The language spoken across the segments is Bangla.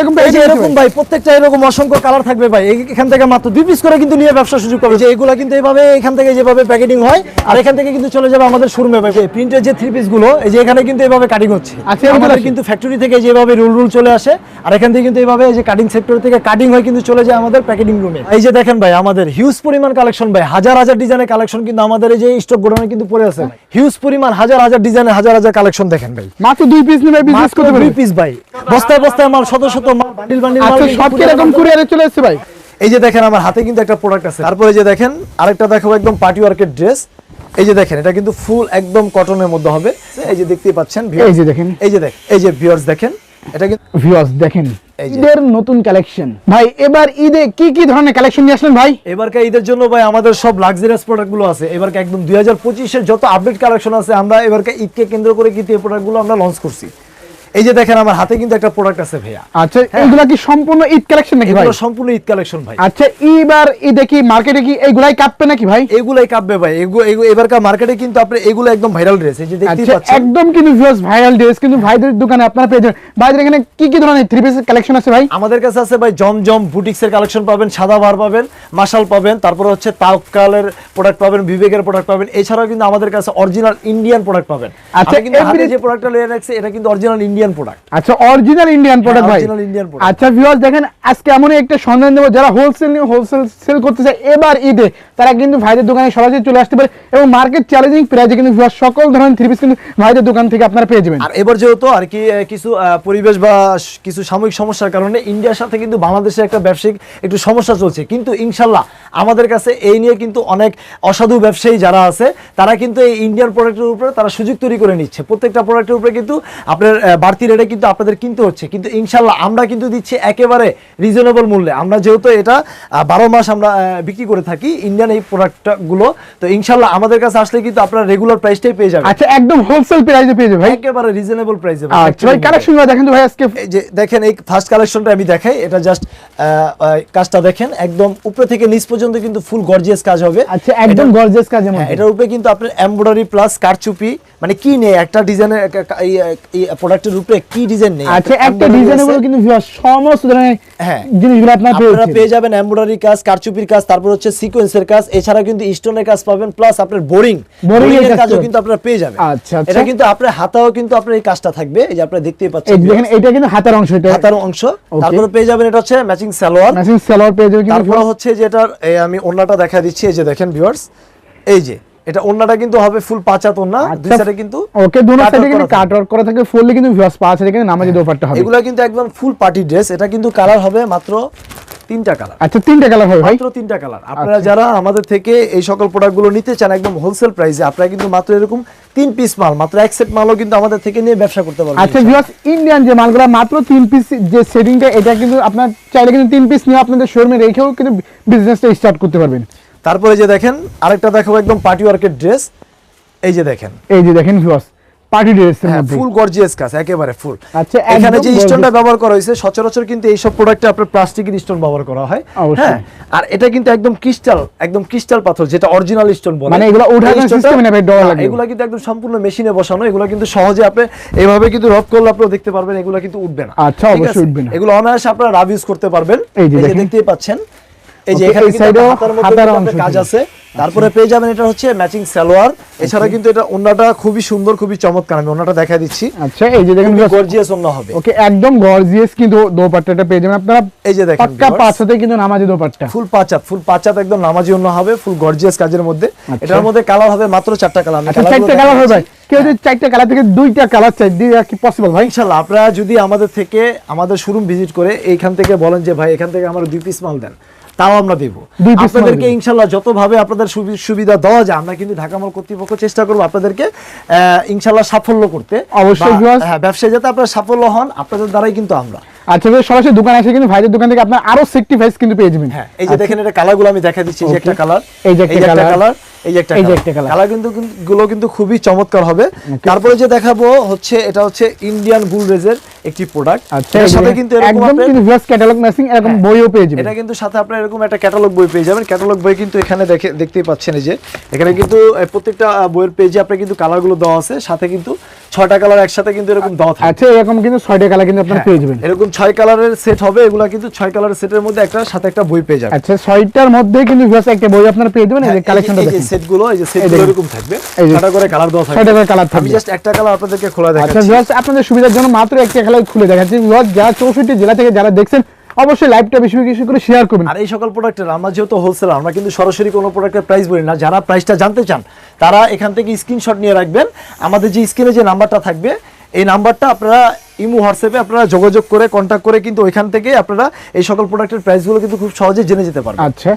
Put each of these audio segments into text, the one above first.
এরকম এই যে এরকম ভাই প্রত্যেকটা এরকম অসংখ্য কালার থাকবে ভাই। এখান থেকে মাত্র দুই পিস করে কিন্তু নিয়ে ব্যবসা সুযোগ পাবে। যে এগুলা কিন্তু এইভাবে এখান থেকে যেভাবে প্যাকেটিং হয় আর এখান থেকে কিন্তু চলে যাবে আমাদের শোরুমে ভাই। প্রিন্টের যে থ্রি পিসগুলো এই যে এখানে কিন্তু এইভাবে কাটিং হচ্ছে। আমাদের কিন্তু ফ্যাক্টরি থেকে যেভাবে রুল রুল চলে আসে আর এখান থেকে কিন্তু এইভাবে এই যে কাটিং সেক্টর থেকে কাটিং হয়ে কিন্তু চলে যায় আমাদের প্যাকেটিং রুমে এই যে দেখেন ভাই আমাদের হিউজ পরিমাণ কালেকশন ভাই। হাজার হাজার ডিজাইনের কালেকশন কিন্তু আমাদের এই যে স্টক গোডাউনে কিন্তু পড়ে আছে। হিউজ পরিমাণ হাজার হাজার ডিজাইনের হাজার হাজার কালেকশন দেখেন ভাই। মাত্র দুই পিস নিয়ে বিজনেস করতে দুই পিস ভাই। বস্তায় বস্তায় মাল শত শত মাল বান্ডিল বান্ডিল মাল আচ্ছা সব কি এরকম আমাদের- কুরিয়ারে চলে এসেছে ভাই? এই যে দেখেন আমার হাতে কিন্তু একটা প্রোডাক্ট আছে। তারপরে যে দেখেন আরেকটা দেখাবো একদম পার্টি ওয়ার্কের ড্রেস এই যে দেখেন এটা কিন্তু ফুল একদম কটনের মধ্যে হবে। এই যে দেখতেই পাচ্ছেন এই যে দেখেন। এই যে দেখ এই যে ভিউয়ার্স দেখেন এটা কিন্তু ভিউয়ার্স দেখেন। এই ঈদের নতুন কালেকশন ভাই এবার ঈদে কি কি ধরনের কালেকশন নিয়ে আসলেন ভাই? এবারকার ঈদের জন্য ভাই আমাদের সব লাক্সারিয়াস প্রোডাক্টগুলো আছে। এবারকে একদম দুই হাজার পঁচিশের যত আপডেট কালেকশন আছে আমরা এবারকে ঈদকে কেন্দ্র করে কিন্তু এই প্রোডাক্টগুলো আমরা লঞ্চ করছি। এই যে দেখেন আমার হাতে কিন্তু একটা প্রোডাক্ট আছে ভাইয়া। আচ্ছা এইগুলা কি সম্পূর্ণ ঈদ কালেকশন নাকি ভাই? এগুলো সম্পূর্ণ ঈদ কালেকশন ভাই। আচ্ছা এবার ঈদে কি মার্কেটে কি এইগুলাই কাঁপবে নাকি ভাই? এগুলাই কাঁপবে ভাই। এবারকার মার্কেটে কিন্তু আপনি এগুলো একদম ভাইরাল ড্রেস এই যে দেখতেই আচ্ছা পাচ্ছেন। একদম কিন্তু ভিউয়ার্স ভাইরাল ড্রেস কিন্তু ভাইদের দোকানে আপনারা পেয়ে যাবেন। ভাইদের এখানে কি কি ধরনের থ্রি পিসের কালেকশন আছে ভাই? আমাদের কাছে আছে ভাই জমজম বুটিক্স এর কালেকশন পাবেন সাদা বার পাবেন মাশাল পাবেন তারপরে হচ্ছে তাওকালের প্রোডাক্ট পাবেন বিবেকের প্রোডাক্ট পাবেন এছাড়াও কিন্তু আমাদের কাছে অরিজিনাল ইন্ডিয়ান প্রোডাক্ট পাবেন। আচ্ছা, কিন্তু যে প্রোডাক্টটা লিয়ে রাখছে এটা কিন্তু অরিজিনাল ইন্ডিয়ান প্রোডাক্ট আচ্ছা অরিজিনাল ইন্ডিয়ান প্রোডাক্ট ভাই। original Indian product। আচ্ছা ভিউয়ার্স দেখেন আজকে এমনই একটা সন্ধান দেবো যারা হোলসেল নিয়ে হোলসেল সেল করতে চায় এবার ঈদে তারা কিন্তু ভাইদের দোকানে সরাসরি চলে আসতে পারে এবং মার্কেট চ্যালেঞ্জিং প্রাইসে কিন্তু viewers সকল ধরনের থ্রি পিস কিন্তু ভাইদের দোকান থেকে আপনারা পেয়ে যাবেন। আর এবার যেহেতু আর কি কিছু পরিবেশ বা কিছু সাময়িক সমস্যার কারণে ইন্ডিয়ার সাথে কিন্তু বাংলাদেশে একটা ব্যবসায়িক একটু সমস্যা চলছে। কিন্তু ইনশাল্লাহ আমাদের কাছে এই নিয়ে কিন্তু অনেক অসাধু ব্যবসায়ী যারা আছে তারা কিন্তু এই ইন্ডিয়ান প্রোডাক্টের উপরে তারা সুযোগ তৈরি করে নিচ্ছে। প্রত্যেকটা প্রোডাক্টের উপরে কিন্তু আপনার বাড়তি রেটে কিন্তু আপনাদের কিনতে হচ্ছে। কিন্তু ইনশাল্লাহ আমরা কিন্তু দিচ্ছি একেবারে রিজনেবল মূল্যে। আমরা যেহেতু এটা বারো মাস আমরা বিক্রি করে থাকি ইন্ডিয়ান এই প্রোডাক্টগুলো তো ইনশাল্লাহ আমাদের কাছে আসলে কিন্তু আপনারা রেগুলার প্রাইসটাই পেয়ে যাবেন। আচ্ছা একদম হোলসেল প্রাইসে পেয়ে যাবে একেবারে রিজনেবল প্রাইসে আচ্ছা ভাই কালেকশন দেখেন তো ভাই আজকে। যে দেখেন এই ফার্স্ট কালেকশনটা আমি দেখাই। এটা জাস্ট কাজটা দেখেন। একদম উপরে থেকে নিচ পর্যন্ত কিন্তু ফুল গর্জিয়াস কাজ হবে। আচ্ছা একদম গর্জিয়াস কাজের হ্যাঁ, এটার উপরে কিন্তু আপনার এমব্রয়ডারি প্লাস কারচুপি মানে কি নেই একটা ডিজাইনের এই প্রোডাক্টের উপরে কি ডিজাইন নেই? আচ্ছা একটা কিন্তু viewers সমস্ত ধরনের হ্যাঁ। জিনিসগুলো আপনারা পেয়ে আপনারা পেয়ে যাবেন এমব্রয়ডারি কাজ কারচুপির কাজ তারপর হচ্ছে সিকোয়েন্সের কাজ এছাড়া কিন্তু স্টোনের কাজ পাবেন প্লাস আপনার বোরিং Boring এর কাজও কিন্তু আপনারা পেয়ে যাবেন। আচ্ছা, আচ্ছা। এটা কিন্তু আপনার হাতাও কিন্তু আপনার এই কাজটা থাকবে এই যে আপনারা দেখতেই পাচ্ছেন দেখেন এটা কিন্তু হাতের অংশ এটা। হাতার অংশ। তারপরে পেয়ে যাবেন এটা হচ্ছে ম্যাচিং সালোয়ার। ম্যাচিং সেলর পেয়ে যাবে কিন্তু তারপরে হচ্ছে আমি ওন্নাটা দেখা দিচ্ছি এই যে দেখেন ভিউয়ার্স এই যে এটা ওন্নাটা কিন্তু হবে ফুল পাঁচাত ওন্না দুই সাইডে কিন্তু ওকে দুনো সাইডে কিন্তু কাট ওয়ার্ক করা থাকে ফুললি কিন্তু ভিউয়ার্স পাওয়া আছে এখানে নামাজি দোপাট্টা হবে। এগুলা কিন্তু একদম ফুল পার্টি ড্রেস এটা কিন্তু কালার হবে মাত্র তিনটা কালার আচ্ছা তিনটা কালার হবে ভাই? মাত্র তিনটা কালার আপনারা যারা আমাদের থেকে এই সকল প্রোডাক্টগুলো নিতে চান একদম হোলসেল প্রাইসে আপনারা কিন্তু মাত্র এরকম তিন পিস মাল মাত্র এক সেট মালও কিন্তু আমাদের থেকে নিয়ে ব্যবসা করতে পারবেন আচ্ছা ভিউয়ার্স ইন্ডিয়ান যে মালগুলো মাত্র তিন পিস যে সেটিংটা এটা কিন্তু আপনার চাইলে কিন্তু তিন পিস নিয়ে আপনাদের শোরুমে রেখেও কিন্তু বিজনেসটা স্টার্ট করতে পারবেন। তারপরে যে দেখেন আরেকটা দেখাবো একদম পার্টি ওয়ার্কের ড্রেস এই যে দেখেন। এই যে দেখেন ভিউয়ার্স পার্টি ড্রেসের হ্যাঁ ফুল গর্জিয়াস কাজ একেবারে ফুল আচ্ছা, এখানে যে স্টোনটা ব্যবহার করা হয়েছে সচরাচর কিন্তু এই সব প্রোডাক্টে আপনার প্লাস্টিকের স্টোন ব্যবহার করা হয়। হ্যাঁ আর এটা কিন্তু একদম ক্রিস্টাল একদম ক্রিস্টাল পাথর যেটা অরিজিনাল স্টোন বলে। মানে এগুলো ওঠানোর ডর হ্যাঁ, লাগে। এগুলো কিন্তু একদম সম্পূর্ণ মেশিনে বসানো এগুলো কিন্তু সহজে আপনি এইভাবে কিন্তু রব করলে আপনারা দেখতে পারবেন এগুলো কিন্তু উঠবে না। আচ্ছা, অবশ্যই উঠবে না। এগুলো অনায়াসে আপনারা রাব ইউজ করতে পারবেন। এই যে। দেখতেই পাচ্ছেন। এই যে এখানে কিন্তু হাতার মধ্যে হাতার কিন্তু অংশ আপনার কাজ আছে। তারপরে পেয়ে যাবেন এটা হচ্ছে ম্যাচিং সালোয়ার। এছাড়া কিন্তু এটা ওন্নাটা খুবই সুন্দর খুবই চমৎকার। আমি ওন্নাটা দেখা দিচ্ছি। আচ্ছা এই যে দেখেন গর্জিয়াস ওন্না হবে। ওকে একদম গর্জিয়াস কিন্তু দোপাট্টাটা পেয়ে যাবেন। আপনারা এই যে দেখেন পাক্কা viewers। কিন্তু নামাজি দোপাট্টা। ফুল পাঁচাত ফুল পাঁচাত একদম নামাজি অন্য হবে ফুল গর্জিয়াস কাজের মধ্যে। আচ্ছা। এটার মধ্যে কালার হবে মাত্র চারটা কালার আচ্ছা চারটা কালার হবে। ভাই কেউ যদি চারটা কালার থেকে দুইটা কালার চাই দিয়ে কি পসিবল ভাই? আপনারা যদি আমাদের থেকে আমাদের শোরুম ভিজিট করে এইখান থেকে বলেন যে ভাই এখান থেকে আমার দুই পিস মাল দেন। তাও আমরা দেব। আপনাদেরকে ইনশাল্লাহ যতভাবে আপনাদের সুবিধা দেওয়া যায় আমরা কিন্তু ঢাকা মাল কর্তৃপক্ষ চেষ্টা করব আপনাদেরকে ইনশাল্লাহ সাফল্য করতে। অবশ্যই হ্যাঁ ব্যবসায় যাতে আপনারা সাফল্য হন আপনাদের দ্বারাই কিন্তু আমরা। আচ্ছা ভাই সরাসরি দোকানে এসে কিন্তু ভাইদের দোকান থেকে আপনার আরও সেফটি ফাইস কিন্তু পেয়ে যাবেন। হ্যাঁ এই যে দেখেন এটা কালারগুলো আমি দেখা দিচ্ছি এই যে একটা কালার। এই যে একটা কালার। এই যে একটা কালার। কালার। কিন্তু কিন্তু- গুলো কিন্তু খুবই চমৎকার হবে। তারপরে যে দেখাবো হচ্ছে এটা হচ্ছে ইন্ডিয়ান বুল রেজের একটি প্রোডাক্টের সাথে কিন্তু এরকম একদম কিন্তু ভিউয়ার্স ক্যাটালগ ম্যাচিং এরকম হ্যাঁ। বইও পেয়ে যাবেন। এটা কিন্তু সাথে আপনার এরকম একটা ক্যাটালগ বই পেয়ে যাবেন। ক্যাটালগ বই কিন্তু এখানে দেখে দেখতেই পাচ্ছেন এই যে। এখানে কিন্তু প্রত্যেকটা বইয়ের পেজে আপনার কিন্তু কালারগুলো দেওয়া আছে। সাথে কিন্তু ছয়টা কালার একসাথে কিন্তু এরকম দেওয়া থাকবে আচ্ছা এরকম কিন্তু ছয়টা কালার কিন্তু আপনারা পেয়ে যাবেন। এরকম ছয় কালারের সেট হবে এগুলা কিন্তু ছয় কালারের সেটের মধ্যে একটা সাথে একটা বই পেয়ে যাবেন। আচ্ছা ছয়টার মধ্যে কিন্তু ভিউয়ার্স একটা বই আপনারা পেয়ে যাবেন এই যে কালেকশনটা দেখেন। সেটগুলো এই যে সেট এরকম থাকবে। ছয়টা করে কালার দেওয়া থাকবে। ছয়টা করে কালার আমি থাকবে। জাস্ট একটা কালার আপনাদেরকে খোলা দেখাচ্ছি আচ্ছা দেখাচ্ছি। ভিউয়ার্স আপনাদের সুবিধার জন্য মাত্র একটা খেলায় খুলে দেখাচ্ছি। ভিউয়ার্স যারা চৌষট্টি জেলা থেকে যারা দেখছেন অবশ্যই লাইভটা বেশি বেশি করে শেয়ার করবেন। আর এই সকল প্রোডাক্টের আমরা যেহেতু হোলসেলার আমরা কিন্তু সরাসরি কোনো প্রোডাক্টের প্রাইস বলি না। যারা প্রাইসটা জানতে চান, তারা এখান থেকে স্ক্রিনশট নিয়ে রাখবেন। আমাদের যে স্ক্রিনে যে নাম্বারটা থাকবে, এই নাম্বারটা আপনারা ইমো হোয়াটসঅ্যাপে আপনারা যোগাযোগ করে কন্ট্যাক্ট করে কিন্তু ওইখান থেকে আপনারা এই সকল প্রোডাক্টের প্রাইসগুলো কিন্তু খুব সহজে জেনে যেতে পারবেন। আচ্ছা।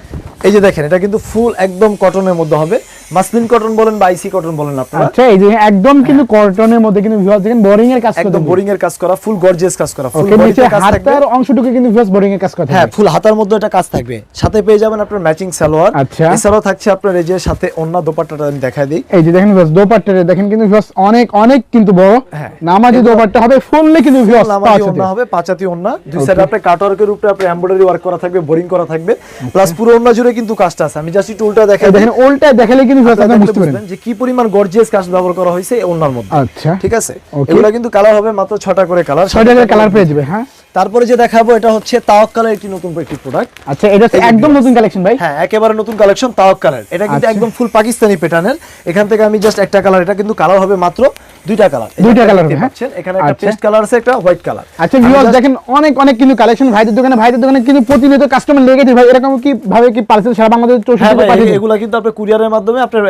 এই যে দেখেন এটা কিন্তু ফুল একদম কটনের মধ্যে হবে। মাসলিন কটন বলেন বা আইসি কটন বলেন আপনারা। আচ্ছা এই যে একদম কিন্তু কটনের মধ্যে কিন্তু ভিউয়ার্স দেখেন বোরিং এর কাজ একদম বোরিং এর কাজ করা ফুল গর্জিয়াস কাজ করা ফুল নিচে বডিতে কাজ থাকবে। হাতার অংশটুকু কিন্তু ভিউয়ার্স বোরিং এর কাজ করতে হ্যাঁ ফুল হাতার মধ্যে এটা কাজ থাকবে। সাথে পেয়ে যাবেন আপনার ম্যাচিং সালোয়ার। আচ্ছা। এছাড়াও থাকছে আপনার এই যে সাথে অন্য দোপাট্টাটা আমি দেখাই দিই। এই যে দেখেন ভিউয়ার্স দোপাট্টা দেখেন কিন্তু ভিউয়ার্স অনেক অনেক কিন্তু বড়। হ্যাঁ। নামাজি দোপাট্টা হবে ফুললে কিন্তু ভিউয়ার্স ওন্না হবে পাঁচাতি ওন্না দুই সাইডে আপনার কাটওয়ার্কের উপরে এমব্রয়ডারি ওয়ার্ক করা থাকবে বোরিং করা থাকবে। প্লাস পুরো ওন্না জুড়ে কিন্তু কাজটা আছে। আমি জাস্ট একটু উল্টা দেখাই দেখেন ওলটা দেখালে কিন্তু ভিউয়ার্স আপনারা বুঝতে পারবেন। যে কি পরিমাণ গর্জিয়াস কাজ ব্যবহার করা হয়েছে ওন্নার মধ্যে। আচ্ছা। ঠিক আছে. এগুলা কিন্তু কালার হবে মাত্র ছটা করে কালার ছয় টাকার কালার পেয়ে যাবে হ্যাঁ। তারপরে যে দেখাবো এটা হচ্ছে তাওয়াক কালার একটি নতুন একটি প্রোডাক্ট আচ্ছা এটা একদম নতুন কালেকশন ভাই? হ্যাঁ একেবারে নতুন কালেকশন তাওয়াক কালার এটা কিন্তু আচ্ছা। একদম ফুল পাকিস্তানি প্যাটার্নের এখান থেকে আমি জাস্ট একটা কালার এটা কিন্তু কালার হবে মাত্র দুইটা কালার দুইটা হবে, হ্যাঁ? এখানে একটা আচ্ছা। পেস্ট কালার আছে একটা হোয়াইট কালার আচ্ছা ভিউয়ার্স দেখেন অনেক অনেক কিন্তু কালেকশন ভাইদের দোকানে ভাইদের দোকানে কিন্তু প্রতিনিয়ত কাস্টমার লেগেছে ভাই এরকম কি ভাবে কি পার্সেল সারা বাংলাদেশ হ্যাঁ চৌষট্টি এগুলা কিন্তু আপনার কুরিয়ারের মাধ্যমে আপনার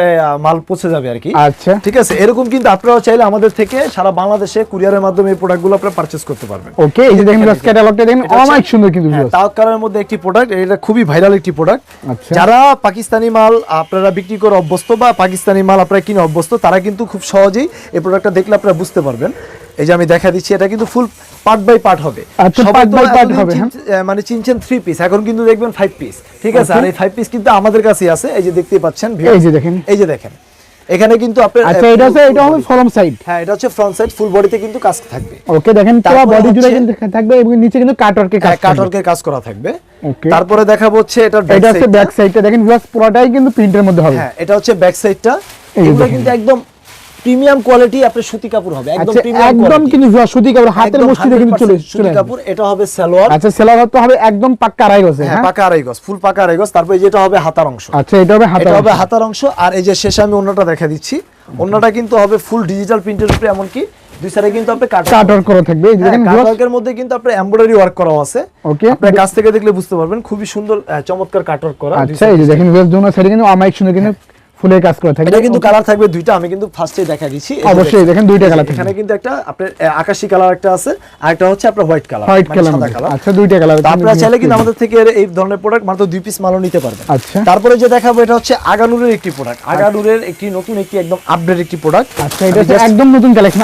মাল পৌঁছে যাবে আর কি। আচ্ছা। ঠিক আছে এরকম কিন্তু আপনারাও চাইলে আমাদের থেকে সারা বাংলাদেশে কুরিয়ারের মাধ্যমে এই প্রোডাক্টগুলো আপনারা পারচেজ করতে পারবেন। ওকে এই যে দেখেন ক্যাটালগটা দেখেন। অনেক সুন্দর কিন্তু হ্যাঁ, ভিউয়ার্স তাওয়াক কালারের মধ্যে একটি প্রোডাক্ট এটা খুবই ভাইরাল একটি প্রোডাক্ট আচ্ছা। যারা পাকিস্তানি মাল আপনারা বিক্রি করে অভ্যস্ত বা পাকিস্তানি মাল আপনারা কিনে অভ্যস্ত তারা কিন্তু খুব সহজেই এই প্রোডাক্টটা দেখলে আপনারা বুঝতে পারবেন। এই যে আমি দেখা দিচ্ছি এটা কিন্তু ফুল পার্ট বাই পার্ট হবে। আচ্ছা, হবে, মানে চিনছেন থ্রি পিস এখন কিন্তু দেখবেন ফাইভ পিস ঠিক আছে? আচ্ছা। আর এই ফাইভ পিস কিন্তু আমাদের কাছেই আছে এই যে দেখতেই পাচ্ছেন এই যে দেখেন। এই যে দেখেন। এখানে কিন্তু আপনার আচ্ছা এটা হচ্ছে এটা হবে body- সাইড হ্যাঁ এটা হচ্ছে ফ্রন্ট সাইড ফুল বডিতে কিন্তু কাজ থাকবে। ওকে দেখেন পুরো তারপরে বডি জুড়ে কিন্তু থাকবে এবং নিচে কিন্তু কাটওয়ার্কের কাজ হ্যাঁ কাটওয়ার্কের কাজ করা থাকবে। তারপরে দেখাবো হচ্ছে এটা এটা হচ্ছে ব্যাক সাইডটা দেখেন পুরোটাই কিন্তু প্রিন্টের মধ্যে হবে। হ্যাঁ এটা হচ্ছে ব্যাক সাইডটা এই এগুলো কিন্তু একদম প্রিমিয়াম কোয়ালিটি আপনার সুতি কাপড় হবে একদম আচ্ছা প্রিমিয়াম একদম কিন্তু ভিউয়ার্স সুতি কাপড় হাতের মুষ্টিতে কিন্তু চলে সুতি কাপড় এটা হবে সালোয়ার। আচ্ছা সেলার তো হবে একদম পাক্কা আড়াই গজে হ্যাঁ হ্যাঁ? পাকা আড়াই গজ ফুল পাকা আড়াই গজ তারপরে যেটা হবে হাতার অংশ। আচ্ছা এটা হবে হাতা এটা হবে হাতার অংশ আর এই যে শেষে আমি অন্যটা দেখা দিচ্ছি। অন্যটা কিন্তু হবে ফুল ডিজিটাল প্রিন্টের উপরে এমনকি দুই সাইডে কিন্তু আপনি কাট কাটওয়ার করে থাকবে এই যে দেখেন ভিউয়ার্স মধ্যে কিন্তু আপনার এমব্রয়ডারি ওয়ার্ক করা আছে। ওকে আপনি কাছ থেকে দেখলে বুঝতে পারবেন খুবই সুন্দর চমৎকার কাটওয়ার্ক করা। দুই আচ্ছা এই যে দেখেন ভিউয়ার্স দুনো সাইডে কিন্তু অমাইক সুন্দর কিন্তু ফুলের কাজ করা থাকবে এটা কিন্তু কালার থাকবে দুইটা আমি কিন্তু ফার্স্টে দেখা দিচ্ছি। অবশ্যই দেখেন দুইটা কালার এখানে কিন্তু একটা আপনার আকাশি কালার একটা আছে আর একটা হচ্ছে আপনার হোয়াইট কালার হোয়াইট কালার আচ্ছা দুইটা কালার আপনারা চাইলে কিন্তু আমাদের থেকে এই ধরনের প্রোডাক্ট মাত্র দুই পিস মালও নিতে পারবেন। আচ্ছা। তারপরে যে দেখাবো এটা হচ্ছে আগানুরের একটি প্রোডাক্ট আগানুরের একটি নতুন একটি একদম আপডেট একটি প্রোডাক্ট আচ্ছা এটা হচ্ছে একদম নতুন কালেকশন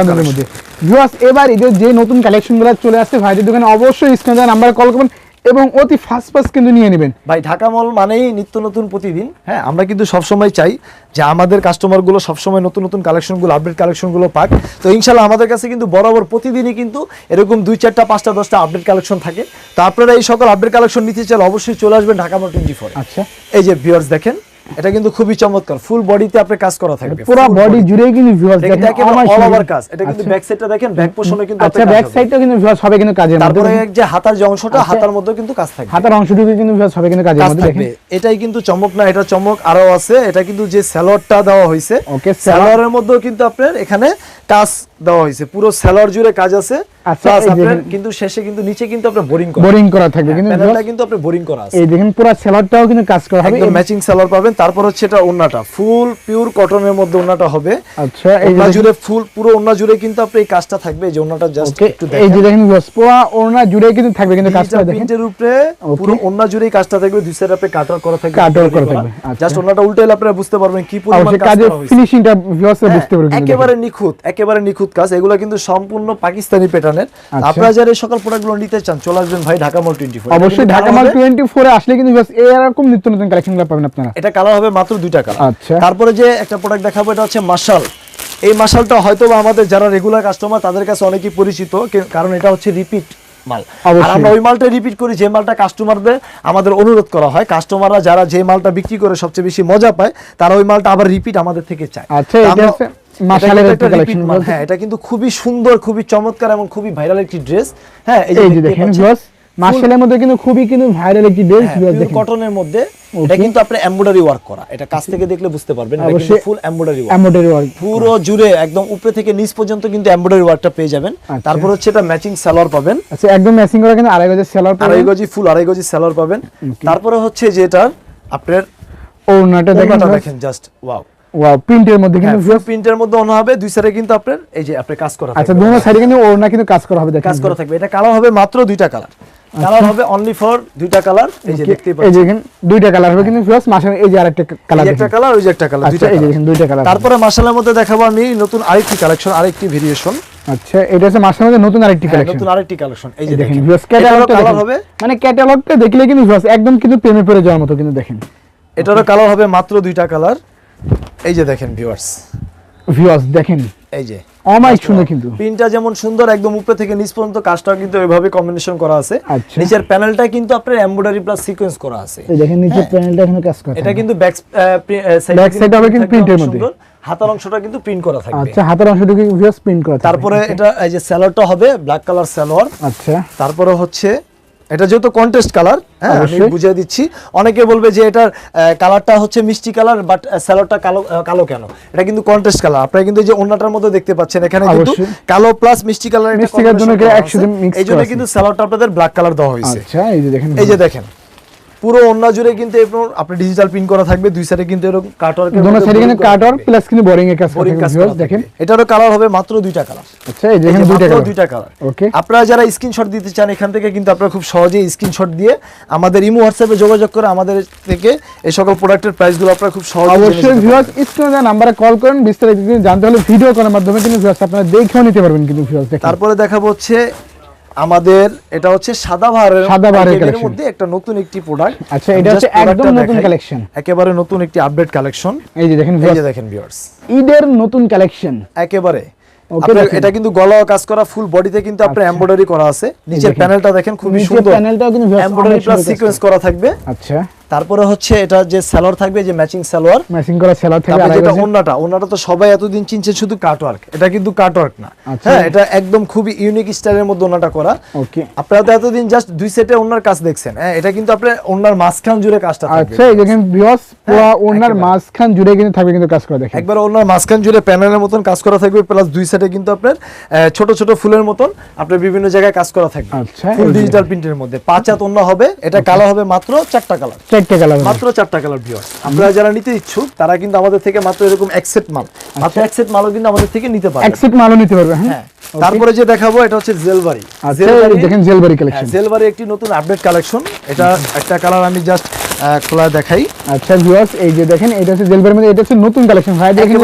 নতুন মধ্যে। ভিউয়ার্স এবার ঈদের যে নতুন কালেকশনগুলো চলে আসছে ভাইদের দোকানে অবশ্যই স্ক্রিনে নাম্বার কল করবেন। এবং অতি ফাস্ট ফাস্ট কিন্তু নিয়ে নেবেন। ভাই ঢাকা মল মানেই নিত্য নতুন প্রতিদিন। হ্যাঁ আমরা কিন্তু সবসময় চাই যে আমাদের কাস্টমারগুলো সবসময় নতুন নতুন কালেকশনগুলো আপডেট কালেকশনগুলো পাক। তো ইনশাল্লাহ আমাদের কাছে কিন্তু বরাবর প্রতিদিনই কিন্তু এরকম দুই চারটা পাঁচটা দশটা আপডেট কালেকশন থাকে। তো আপনারা এই সকল আপডেট কালেকশন নিতে চাইলে অবশ্যই চলে আসবেন ঢাকা মল টোয়েন্টি ফোর। আচ্ছা। এই যে ভিউয়ার্স দেখেন এটা কিন্তু খুবই চমৎকার ফুল বডিতে আপনার কাজ করা থাকবে পুরো বডি। জুড়ে কিন্তু ভিউয়ার্স এটা দেখেন অমাইক all সুন্দর। over কাজ এটা কিন্তু আচ্ছা। ব্যাক সাইডটা দেখেন ব্যাক পোর্শনে কিন্তু আচ্ছা ব্যাক। সাইডটাও কিন্তু ভিউয়ার্স হবে কিন্তু কাজের মধ্যে তারপরে যে হাতার যে অংশটা আচ্ছা। হাতার মধ্যে কিন্তু কাজ থাকবে হাতার অংশটুকু কিন্তু ভিউয়ার্স হবে কিন্তু কাজের মধ্যে দেখেন এটাই কিন্তু চমক না এটা চমক আরও আছে এটা কিন্তু যে স্যালোয়ারটা দেওয়া হয়েছে Okay, salad- স্যালোয়ারের মধ্যেও কিন্তু আপনার এখানে কাজ দেওয়া হয়েছে। পুরো স্যালোয়ার জুড়ে কাজ আছে আচ্ছা, প্লাস এই আপনার কিন্তু শেষে কিন্তু নিচে কিন্তু আপনার বোরিং করা। বোরিং করা থাকবে কিন্তু প্যানেলটা কিন্তু আপনার বোরিং করা আছে। এই দেখেন পুরো সেলারটাও কিন্তু কাজ করা হবে। একদম ম্যাচিং সালোয়ার পাবেন। তারপর হচ্ছে এটা ওন্নাটা ফুল পিওর কটনের মধ্যে ওন্নাটা হবে। আচ্ছা এই ওন্না জুড়ে ফুল পুরো ওন্না জুড়ে কিন্তু আপনার এই কাজটা থাকবে। এই যে ওন্নাটা জাস্ট একটু এই যে দেখেন। দেখেন পুরো ওড়না জুড়ে কিন্তু থাকবে কিন্তু কাজটা দেখেন। প্রিন্টের উপরে পুরো ওন্না জুড়েই কাজটা থাকবে। দুই সাইডে আপনি কাটার করা থাকবে Cutter করা থাকবে, আচ্ছা। জাস্ট ওন্নাটা উল্টাইলে আপনারা বুঝতে পারবেন কি পরিমাণ কাজ করা হয়েছে। ফিনিশিংটা ভিউয়ার্স হ্যাঁ, বুঝতে পারবে কিন্তু একেবারে নিখুঁত একেবারে নিখুঁত কাজ এগুলো কিন্তু সম্পূর্ণ পাকিস্তানি প্যাটার্নের আচ্ছা। আপনারা যারা এই সকল প্রোডাক্টগুলো নিতে চান চলে আসবেন ভাই ঢাকা মল টোয়েন্টি ফোর অবশ্যই ঢাকা মাল টোয়েন্টি ফোরে আসলে কিন্তু এরকম নিত্য নতুন কালেকশনগুলো পাবেন আপনারা। এটা কালার হবে মাত্র দুইটা কালার আচ্ছা। তারপরে যে একটা প্রোডাক্ট দেখাবো এটা হচ্ছে মার্শাল এই মার্শালটা হয়তো আমাদের যারা রেগুলার কাস্টমার তাদের কাছে অনেকেই পরিচিত কারণ এটা হচ্ছে রিপিট মাল। আর আমরা ওই মালটা রিপিট করি যে মালটা কাস্টমারদের আমাদের অনুরোধ করা হয়। কাস্টমাররা যারা যে মালটা বিক্রি করে সবচেয়ে বেশি মজা পায় তারা ওই মালটা আবার রিপিট আমাদের থেকে চায়। আচ্ছা এটা এটা একটা মাল। হ্যাঁ এটা কিন্তু খুবই সুন্দর খুবই চমৎকার এবং খুবই ভাইরাল একটি ড্রেস হ্যাঁ এই যে দেখেন। ভিউয়ার্স মার্শালের মধ্যে কিন্তু খুবই কিন্তু ভাইরাল একটি ড্রেস হ্যাঁ, ভিউয়ার্স দেখেন। কটনের মধ্যে। এটা কিন্তু আপনার এমব্রয়ডারি ওয়ার্ক করা। এটা কাছ থেকে দেখলে বুঝতে পারবেন এটা কিন্তু full embroidery work embroidery work পুরো জুড়ে একদম উপরে থেকে নিচ পর্যন্ত কিন্তু এমব্রয়ডারি ওয়ার্কটা পেয়ে যাবেন। আচ্ছা। তারপর হচ্ছে এটা ম্যাচিং সালোয়ার পাবেন। আচ্ছা একদম ম্যাচিং করা কিন্তু আড়াই গজের সেলার আড়াই গজি ফুল আড়াই গজি সালোয়ার পাবেন। তারপরে হচ্ছে যেটা আপনার ওড়নাটা দেখেন ওড়নাটা দেখেন জাস্ট ওয়াও ওয়াও প্রিন্টের মধ্যে কিন্তু প্রিন্টের মধ্যে অন্য হবে দুই সাইডে কিন্তু আপনার এই যে আপনার কাজ করা আচ্ছা। দুনো সাইডে কিন্তু ওড়না কিন্তু কাজ করা হবে কাজ করা থাকবে। এটা কালার হবে মাত্র দুইটা কালার কালার হবে অনলি ফর দুইটা কালার এই যে দেখতেই এই যে দেখেন দুইটা কালার হবে কিন্তু এই যে আরেকটা কালার একটা কালার ওই যে একটা কালার আচ্ছা দুইটা এই যে দুইটা কালার তারপরে মাসালার মধ্যে দেখাবো আমি নতুন আরেকটি কালেকশন আরেকটি ভেরিয়েশন আচ্ছা এটা হচ্ছে মাসের মধ্যে নতুন আরেকটি কালেকশন নতুন আরেকটি কালেকশন এই যে দেখেন দেখেন। ভিউয়ার্স ক্যাটালগটা কালার হবে। মানে ক্যাটালগটা দেখলে কিন্তু ভিউয়ার্স একদম কিন্তু প্রেমে পড়ে যাওয়ার মতো কিন্তু দেখেন। এটারও কালার হবে মাত্র দুইটা কালার এই যে দেখেন ভিউয়ার্স ভিউয়ার্স দেখেন। এই যে। সুন্দর কিন্তু। পিনটা যেমন সুন্দর একদম উপরে থেকে নিচ পর্যন্ত কাজটা কিন্তু ওইভাবে কম্বিনেশন করা আছে। আচ্ছা। নিচের প্যানেলটা কিন্তু আপনার এমব্রয়ডারি প্লাস সিকোয়েন্স করা আছে। দেখেন নিচে প্যানেলটা এখানে কাজ করা এটা কিন্তু ব্যাক side হবে কিন্তু এর মধ্যে। হাতার অংশটা কিন্তু প্রিন্ট করা থাকবে। আচ্ছা হাতের অংশটুকু ভিউয়ার্স প্রিন্ট করা তারপরে এটা এই যে স্যালোয়ারটা হবে ব্ল্যাক কালার স্যালোয়ার আচ্ছা। তারপরে হচ্ছে এটা যেহেতু কন্টেস্ট কালার হ্যাঁ আমি বুঝিয়ে দিচ্ছি। অনেকে বলবে যে এটার কালারটা হচ্ছে মিষ্টি কালার বাট স্যালোডটা কালো কালো কেন? এটা কিন্তু কন্টেস্ট কালার আপনারা কিন্তু এই যে অন্যটার মধ্যে দেখতে পাচ্ছেন এখানে কিন্তু কালো প্লাস মিষ্টি কালার মিষ্টি কালার জন্য একসাথে মিক্স এই জন্য কিন্তু স্যালোডটা আপনাদের ব্ল্যাক কালার দেওয়া হয়েছে। আচ্ছা এই যে দেখেন এই যে দেখেন। পুরো অন্য জুড়ে কিন্তু এরকম আপনার ডিজিটাল প্রিন্ট করা থাকবে দুই সাইডে কিন্তু এরকম কাটওয়ার্ক দোনো সাইডে কিন্তু কাট ওয়ার্ক প্লাস কিন্তু বোরিং এর কাজ করা থাকবে। দেখেন। এটারও কালার হবে মাত্র দুইটা কালার আচ্ছা এই দেখেন দুইটা কালার দুইটা কালার ওকে আপনারা যারা স্ক্রিনশট দিতে চান এখান থেকে কিন্তু আপনারা খুব সহজেই স্ক্রিনশট দিয়ে আমাদের ইমো হোয়াটসঅ্যাপে যোগাযোগ করে আমাদের থেকে এই সকল প্রোডাক্টের প্রাইসগুলো আপনারা খুব সহজে অবশ্যই ভিউয়ার্স স্ক্রিনে নাম্বারে কল করেন বিস্তারিত জানতে হলে ভিডিও কলের মাধ্যমে কিন্তু ভিউয়ার্স আপনারা দেখেও নিতে পারবেন কিন্তু ভিউয়ার্স দেখেন। তারপরে দেখাবো হচ্ছে আমাদের এটা হচ্ছে সাদা বাহারের সাদা বাহারের কালেকশন মধ্যে একটা নতুন একটি প্রোডাক্ট আচ্ছা, এটা হচ্ছে একদম নতুন কালেকশন একেবারে নতুন একটি আপডেট কালেকশন এই যে দেখেন এই যে দেখেন ভিউয়ার্স ঈদের নতুন কালেকশন একেবারে। এটা কিন্তু গলা কাজ করা ফুল বডিতে কিন্তু আপনার আচ্ছা। এমব্রয়ডারি করা আছে। নিচের প্যানেলটা দেখেন খুবই সুন্দর। প্যানেলটাও কিন্তু এমব্রয়ডারি প্লাস সিকোয়েন্স। করা থাকবে। আচ্ছা। তারপরে হচ্ছে এটা যে সালোয়ার থাকবে যে ম্যাচিং সালোয়ার ম্যাচিং করা সেলার থেকে তারপরে আড়াই যেটা ওন্নাটা ওন্নাটা তো সবাই এতদিন চিনছে শুধু কাটওয়ার্ক এটা কিন্তু কাটওয়ার্ক না। আচ্ছা। হ্যাঁ এটা একদম খুবই ইউনিক স্টাইলের মধ্যে ওন্নাটা করা। ওকে আপনারা তো এতদিন জাস্ট দুই সেটে ওন্নার কাজ দেখছেন। হ্যাঁ এটা কিন্তু আপনার ওন্নার মাঝখান জুড়ে কাজটা থাকবে। আচ্ছা এই দেখেন ভিউয়ার্স পুরো ওনার একেবারে। মাঝখান জুড়ে কিন্তু থাকবে কিন্তু কাজ করা দেখেন। একবার ওনার মাঝখান জুড়ে প্যানেলের মতন কাজ করা থাকবে প্লাস দুই সেটে কিন্তু আপনার ছোট ছোট ফুলের মতন আপনার বিভিন্ন জায়গায় কাজ করা থাকবে। আচ্ছা, ডিজিটাল প্রিন্টের মধ্যে। পাঁচ হাত অন্য হবে এটা কালার হবে মাত্র চারটা কালার চারটে কালার মাত্র চারটা কালার ভিউয়ার্স আপনারা যারা নিতে ইচ্ছুক তারা কিন্তু আমাদের থেকে মাত্র এরকম একসেট মাল। মাত্র একসেট মালও কিন্তু আমাদের থেকে নিতে পারবে। একসেট মালও নিতে পারবে হ্যাঁ? হ্যাঁ। তারপরে যে দেখাবো এটা হচ্ছে জেলবারি আচ্ছা দেখেন জেলবারি কালেকশন জেলবারি একটি নতুন আপডেট কালেকশন এটা একটা কালার আমি জাস্ট খোলা দেখাই। আচ্ছা ভিউয়ার্স এই যে দেখেন এটা হচ্ছে জেলবারির মধ্যে এটা হচ্ছে নতুন কালেকশন ভাই দেখেন।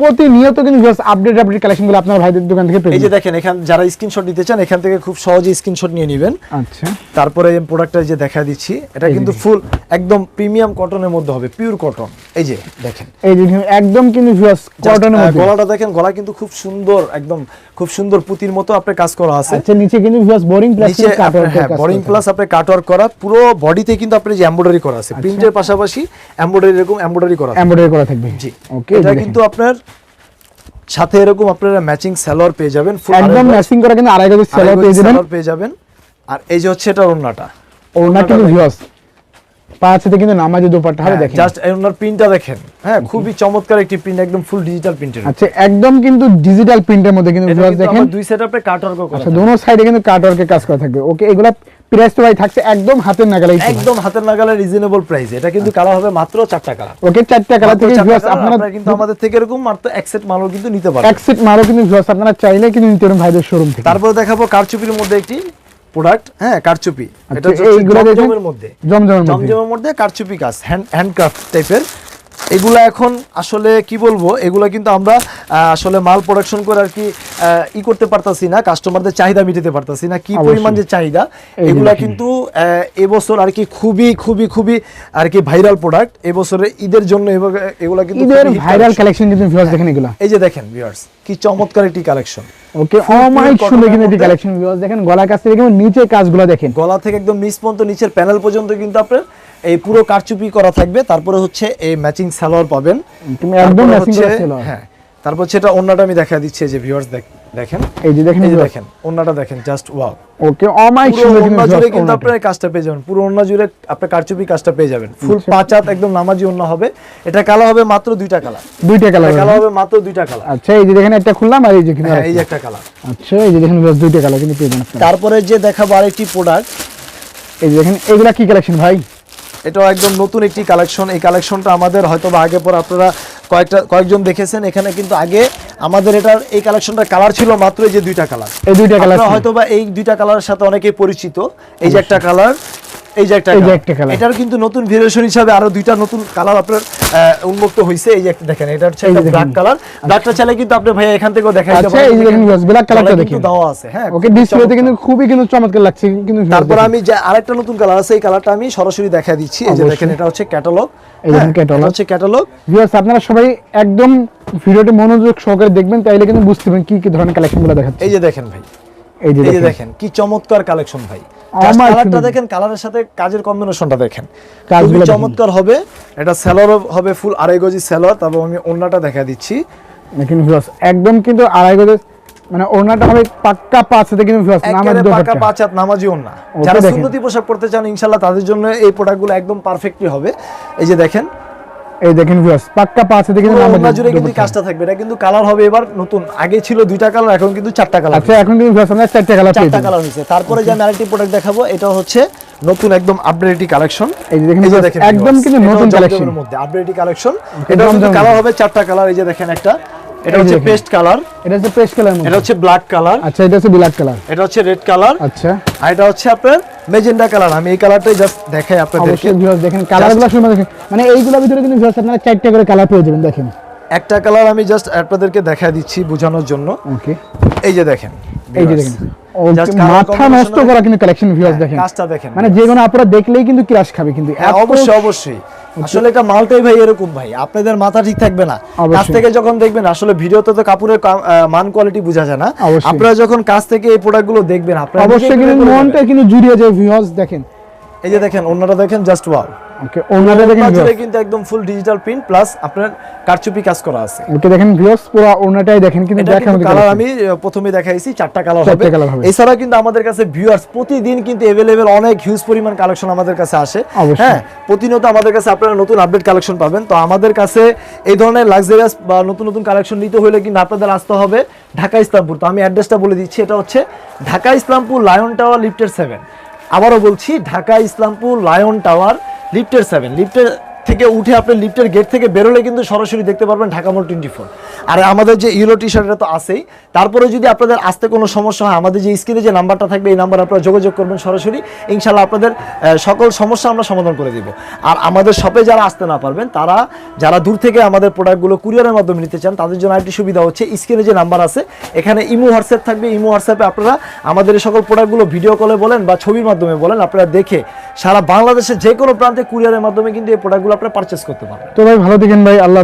প্রতিনিয়ত কিন্তু ভিউয়ার্স আপডেট আপডেট কালেকশনগুলো আপনার ভাইদের দোকান থেকে পেয়ে এই যে দেখেন এখান যারা স্ক্রিনশট নিতে চান এখান থেকে খুব সহজে স্ক্রিনশট নিয়ে নেবেন। আচ্ছা। তারপরে এই প্রোডাক্টটা যে দেখা দিচ্ছি এটা কিন্তু ফুল একদম প্রিমিয়াম কটনের মধ্যে হবে পিওর কটন এই যে দেখেন। এই যে একদম কিন্তু ভিউয়ার্স কটনের মধ্যে। গলাটা দেখেন গলা কিন্তু খুব সুন্দর একদম খুব সুন্দর পুঁতির মতো আপনার কাজ করা আছে। আচ্ছা নিচে কিন্তু ভিউয়ার্স বোরিং প্লাস হ্যাঁ বোরিং প্লাস আপনার কাটওয়ার্ক করা পুরো বডিতে কিন্তু আপনার যে এমব্রয়ডারি করা আছে। প্রিন্টের পাশাপাশি এমব্রয়ডারি এরকম এমব্রয়ডারি করা আছে। এমব্রয়ডারি করা থাকবে। জি। ওকে এটা কিন্তু আপনার সাথে এরকম আপনারা ম্যাচিং সালোয়ার পেয়ে যাবেন। একদম ম্যাচিং করা কিন্তু আড়াই গজ পেয়ে যাবেন। সালোয়ার পেয়ে যাবেন। আর এই যে হচ্ছে এটা ওন্নাটা ওনা কিন্তু ভিউয়ার্স পাঁচ হাতে কিন্তু নামাজে দোপাট্টা হবে দেখেন। জাস্ট ওনার প্রিন্টটা দেখেন। হ্যাঁ খুবই চমৎকার একটি প্রিন্ট একদম ফুল ডিজিটাল প্রিন্টের আচ্ছা একদম কিন্তু ডিজিটাল প্রিন্টের মধ্যে কিন্তু দেখেন। দুই সেট আপে কাটওয়ার্ক করা আচ্ছা দোনো সাইডে কিন্তু কাটওয়ার্কের কাজ করা থাকবে। ওকে এগুলা প্রাইস তো ভাই থাকছে একদম হাতের নাগালেই একদম হাতের নাগালে রিজনেবল প্রাইস এটা কিন্তু কালার হবে মাত্র চারটা কালার ওকে চারটা কালার থেকে ভিউয়ার্স আপনারা আপনারা কিন্তু আমাদের থেকে এরকম মাত্র এক সেট মালও কিন্তু নিতে পারবেন। এক সেট মালও কিন্তু ভিউয়ার্স আপনারা চাইলে কিন্তু নিতে পারেন ভাইদের শোরুম থেকে। তারপরে দেখাবো কারচুপির মধ্যে একটি প্রোডাক্ট হ্যাঁ কারচুপি। এটা আচ্ছা, এইগুলো জমজমের মধ্যে। জমজমের মধ্যে। জমজমের মধ্যে কারচুপি কাজ হ্যান্ড হ্যান্ডক্রাফট টাইপের এগুলা এখন আসলে কি বলব এগুলা কিন্তু আমরা আসলে মাল প্রোডাকশন করে আর কি ই করতে পারতাছি না কাস্টমারদের চাহিদা মিটাতে পারতাছি না কি পরিমাণ যে চাহিদা এগুলা কিন্তু এবছর আর কি খুবই খুবই খুবই আর কি ভাইরাল প্রোডাক্ট এবছরে ঈদের জন্য এগুলা কিন্তু ঈদের ভাইরাল কালেকশন কিন্তু ভিউয়ার্স দেখেন এগুলা। এই যে দেখেন ভিউয়ার্স কি চমৎকার একটি কালেকশন ওকে Full অমাইক সুন্দর কিন্তু এর এটি কালেকশন ভিউয়ার্স দেখেন গলা কাছ থেকে নিচে কাজগুলো দেখেন। গলা থেকে একদম নিচ পর্যন্ত নিচের প্যানেল পর্যন্ত কিন্তু আপনার এই পুরো কারচুপি করা থাকবে তারপরে হচ্ছে এই ম্যাচিং সালোয়ার পাবেন। তুমি একদম ম্যাচিং ছিল হ্যাঁ তারপর এটা অন্যটা আমি দেখা দিচ্ছি এই যে ভিউয়ার্স দেখেন। এই যে দেখেন এই যে দেখেন অন্যটা দেখেন জাস্ট ওয়াও ওকে অমাইক পুরো সুন্দর ওন্না জুড়ে কিন্তু আপনার কাজটা পেয়ে যাবেন পুরো ওন্না জুড়ে আপনার কারচুপি কাজটা পেয়ে যাবেন। ফুল পাঁচ হাত একদম নামাজি ওন্না হবে। এটা কালো হবে মাত্র দুইটা কালার। দুইটা কালার কালো হবে। মাত্র দুইটা কালার। আচ্ছা এই যে দেখেন একটা খুললাম আর এই যে এখানে হ্যাঁ এই যে একটা কালার। আচ্ছা এই যে দেখেন viewers, দুইটা কালার কিন্তু পেয়ে যাবেন তারপরে যে দেখাবো আরেকটি প্রোডাক্ট এই যে দেখেন এগুলা কি কালেকশন ভাই? এটাও একদম নতুন একটি কালেকশন। এই কালেকশনটা আমাদের হয়তো বা আগে পর আপনারা কয়েকটা কয়েকজন দেখেছেন। এখানে কিন্তু আগে আমাদের এটার এই কালেকশনটার কালার ছিল মাত্র এই যে দুইটা কালার। এই দুইটা কালার হয়তো বা এই দুইটা কালারের সাথে অনেকেই পরিচিত। এই যে একটা কালার এই যে একটা colour। এটার কিন্তু নতুন ভেরিয়েশন হিসাবে আরও দুইটা নতুন কালার আপনার উন্মুক্ত হয়েছে এই যে একটা দেখেন এটা হচ্ছে একটা ব্ল্যাক কালার ব্ল্যাকটা চাইলে কিন্তু আপনি ভাইয়া এখান থেকেও দেখাই দিতে আচ্ছা এই যে দেখেন colourটা কিন্তু দেখেন। দেওয়া আছে হ্যাঁ। ওকে ডিসপ্লেতে কিন্তু খুবই কিন্তু চমৎকার লাগছে কিন্তু তারপর আমি যে আরেকটা নতুন কালার আছে এই কালারটা আমি সরাসরি দেখা দিচ্ছি। এই যে দেখেন এটা হচ্ছে ক্যাটালগ এই দেখেন catalog। হচ্ছে ক্যাটালগ ভিউয়ার্স আপনারা সবাই একদম ভিডিওটি মনোযোগ সহকারে দেখবেন তাইলে কিন্তু বুঝতে পারবেন কি কি ধরনের কালেকশনগুলো দেখাচ্ছে। এই যে দেখেন ভাই। এই যে দেখেন। কি চমৎকার কালেকশন ভাই। কালারটা দেখেন কালারের সাথে কাজের কম্বিনেশনটা দেখেন। কাজগুলো চমৎকার হবে। এটা সেলর হবে ফুল আড়াই গজি সেলর তারপর আমি ওড়নাটা দেখা দিচ্ছি। দেখেন ভিউয়ার্স একদম কিন্তু আড়াই গজি মানে ওড়নাটা হবে পাক্কা পাঁচ হাতে কিন্তু ভিউয়ার্স নামাজ একেবারে পাঁচ হাত নামাজি ওড়না। যারা। সুন্নতি পোশাক পড়তে চান ইনশাল্লাহ তাদের জন্য এই প্রোডাক্টগুলো একদম পারফেক্টলি হবে। এই যে দেখেন এই দেখেন ভিউয়ার্স পাক্কা পাঁচে দেখেন ওন্না জুড়ে কিন্তু কাজটা থাকবে। এটা কিন্তু কালার হবে এবার নতুন। আগে ছিল দুইটা কালার এখন কিন্তু চারটা কালার আচ্ছা এখন কিন্তু ভিউয়ার্স আমরা চারটা কালার চারটা কালার হয়েছে তারপরে যে আমি আরেকটি প্রোডাক্ট দেখাবো এটা হচ্ছে নতুন একদম আপডেট কালেকশন এই যে দেখেন একদম কিন্তু নতুন কালেকশন মধ্যে আপডেট কালেকশন এটা কিন্তু কালার হবে চারটা কালার এই যে দেখেন একটা। এটা হচ্ছে পেস্ট কালার এটা হচ্ছে পেস্ট কালার এটা হচ্ছে ব্ল্যাক কালার আচ্ছা এটা হচ্ছে ব্ল্যাক কালার এটা হচ্ছে রেড কালার আচ্ছা। আর এটা হচ্ছে আপনার মেজেন্ডা কালার আমি এই কালারটাই জাস্ট দেখাই অবশ্যই ভিউয়ার্স দেখেন কালারগুলো শুনে দেখেন। মানে এইগুলোর ভিতরে কিন্তু ভিউয়ার্স আপনারা চারটে করে কালার পেয়ে যাবেন দেখেন। একটা কালার আমি জাস্ট আপনাদেরকে দেখা দিচ্ছি বোঝানোর জন্য। ওকে এই যে দেখেন এই যে। দেখেন। মাথা নষ্ট করা কিন্তু কালেকশন ভিউয়ার্স হ্যাঁ, দেখেন। কাজটা দেখেন মানে যে কোনো আপনারা দেখলেই কিন্তু ক্রাশ খাবে কিন্তু। হ্যাঁ অবশ্যই অবশ্যই। আসলে এটা মালটাই ভাই এরকম ভাই আপনাদের মাথা ঠিক থাকবে না। কাছ থেকে যখন দেখবেন আসলে ভিডিওতে তো কাপড়ের মান কোয়ালিটি বোঝা যায় না আপনারা যখন কাছ থেকে এই প্রোডাক্টগুলো দেখবেন আপনারা অবশ্যই কিন্তু কিনে মনটা কিন্তু জুড়িয়ে যায় ভিউয়ার্স দেখেন। এই যে দেখেন অন্যটা দেখেন জাস্ট ওয়াও ওকে ওনারা দেখেন জুড়ে viewers। কিন্তু একদম ফুল ডিজিটাল প্রিন্ট প্লাস আপনার কারচুপি কাজ করা আছে ওকে দেখেন ভিউয়ার্স পুরো ওনাটাই দেখেন কিন্তু এটা দেখার কিন্তু মতো কালার collection। আমি আহ, প্রথমে দেখাইছি চারটা কালার চারটে হবে colour হবে। এছাড়া কিন্তু আমাদের কাছে ভিউয়ার্স প্রতিদিন কিন্তু अवेलेबल অনেক হিউজ পরিমাণ কালেকশন আমাদের কাছে আসে অবশ্যই। হ্যাঁ প্রতিনিয়ত আমাদের কাছে আপনারা নতুন আপডেট কালেকশন পাবেন তো আমাদের কাছে এই ধরনের লাক্সারিয়াস বা নতুন নতুন কালেকশন নিতে হলে কিন্তু আপনাদের আসতে হবে ঢাকা ইসলামপুর তো আমি অ্যাড্রেসটা বলে দিচ্ছি এটা হচ্ছে ঢাকা ইসলামপুর লায়ন টাওয়ার লিফটের সেভেন আবারও বলছি, ঢাকা, ইসলামপুর, লায়ন টাওয়ার, লিফটের সেভেন লিফটের থেকে উঠে আপনি লিফটের গেট থেকে বেরোলে কিন্তু সরাসরি দেখতে পারবেন ঢাকা মোড় টোয়েন্টি ফোর আর আমাদের যে ইউরো টি শার্টটা তো আছেই। তারপরে যদি আপনাদের আসতে কোনো সমস্যা হয়, আমাদের যে স্ক্রিনে যে নাম্বারটা থাকবে, এই নাম্বার আপনারা যোগাযোগ করবেন সরাসরি। ইনশাল্লাহ আপনাদের সকল সমস্যা আমরা সমাধান করে দিব। আর আমাদের শপে যারা আসতে না পারবেন, তারা, যারা দূর থেকে আমাদের প্রোডাক্টগুলো কুরিয়ারের মাধ্যমে নিতে চান, তাদের জন্য আরেকটি সুবিধা হচ্ছে, স্ক্রিনে যে নাম্বার আছে, এখানে ইমো হোয়াটসঅ্যাপ থাকবে। ইমো হোয়াটসঅ্যাপে আপনারা আমাদের এই সকল প্রোডাক্টগুলো ভিডিও কলে বলেন বা ছবির মাধ্যমে বলেন, আপনারা দেখে সারা বাংলাদেশের যে কোনো প্রান্তে কুরিয়ারের মাধ্যমে কিন্তু এই প্রোডাক্টগুলো আপনারা পারচেস করতে পারবেন। তো ভাই, ভালো থাকেন ভাই, আল্লাহ